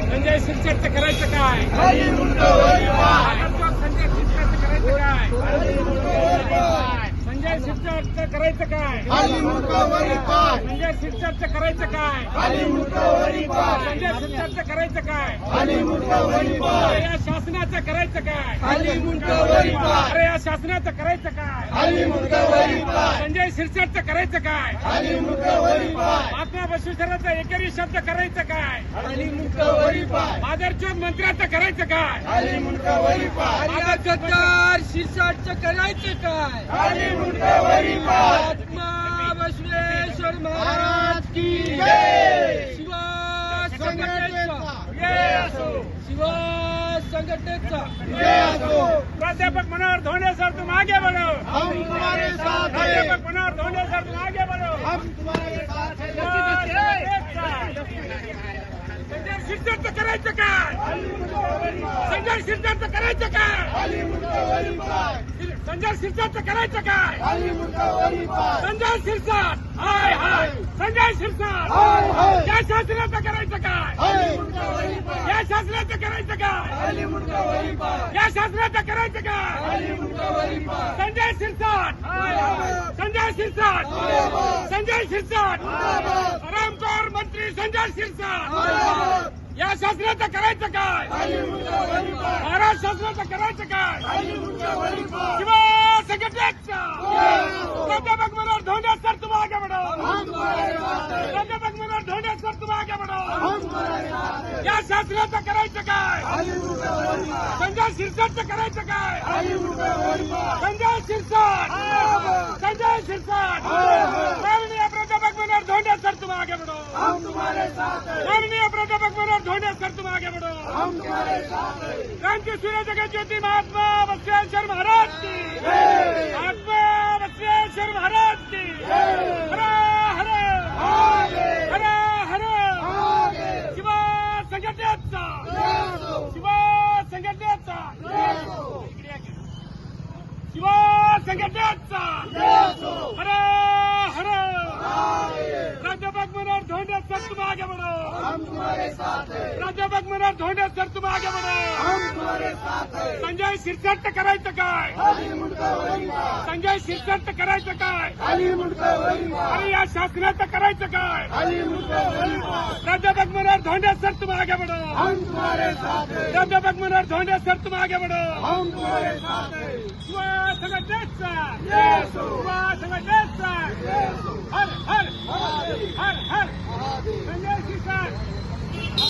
संजय शिरसाटचं करायचं काय? संजय शिरसाटचं करायचं काय? शिरसाटचं करायचं काय? संजय शिरसाटचं करायचं काय? संजय शिरसाटचं करायचं काय? अरे या शासनाचं करायचं काय? अरे या शासनाचं करायचं काय? संजय शिरसाटचं करायचं काय? महात्मा बसवेश्वराचा एकेरी शब्द करायचं काय? मादरचोद मंत्र्याचं करायचं काय? गद्दार शिरसाटचं करायचं काय? महात्मा बसवेश्वर महाराज की शिवा संघटनेचा. शिवा संघटनेचा. प्राध्यापक मनोहर धोंडे सर तुम आगे बढ़ो. प्राध्यापक मनोहर धोंडे सर तुम आगे बढ़ो. शिरसाटचं करायचं काय? संजय शिरसाटचं करायचं काय? संजय शिरसाटचं करायचं काय? संजय शिरसाट हाय हाय. संजय शिरसाट या शासनाचं करायचं काय? या शासनाचं करायचं काय? या शासनाचं करायचं काय? संजय शिरसाट संजय शिरसाट संजय शिरसाट रामकोर मंत्री संजय शिरसाट या शासनाचं करायचं काय? महाराष्ट्र शासनाचं करायचं काय? किंवा संघटनेचा प्राध्यापक मनोहर धोंडे सर तुम आगे बढ़ो. प्राध्यापक मनोहर धोंडे सर तुम आगे बढ़ो. या शासनाचं करायचं काय? संजय शिरसाटचं करायचं काय? संजय शिरसाट. संजय शिरसाट माननीय प्राध्यापक मनोहर धोंडे सर तुम आगे बढ़ो माननीय प्राध्यापक मनोहर धोंडे सर तुम आगे बढ़ो क्रांति सूर्य जगत ज्योति महात्मा बसवेश्वर महाराज की। महात्मा बसवेश्वर महाराज की। हर हर। हर हर। शिवा संघटनेचा शिवा संघटनेचा शिवा संघटनेचा हर हर। सर तुम आगे बढ़ो प्राध्यापक मनोहर धोंडे सर तुम आगे बढ़ो संजय शिरसाट करायचं काय संजय शिरसाट करायचं काय अरे या शासनाचं करायचं काय प्राध्यापक मनोहर धोंडे सर तुम आगे बढ़ो प्राध्यापक मनोहर धोंडे सर तुम आगे बढ़ो शिवा संघटनेचा शिवा संघटनेचा हर हर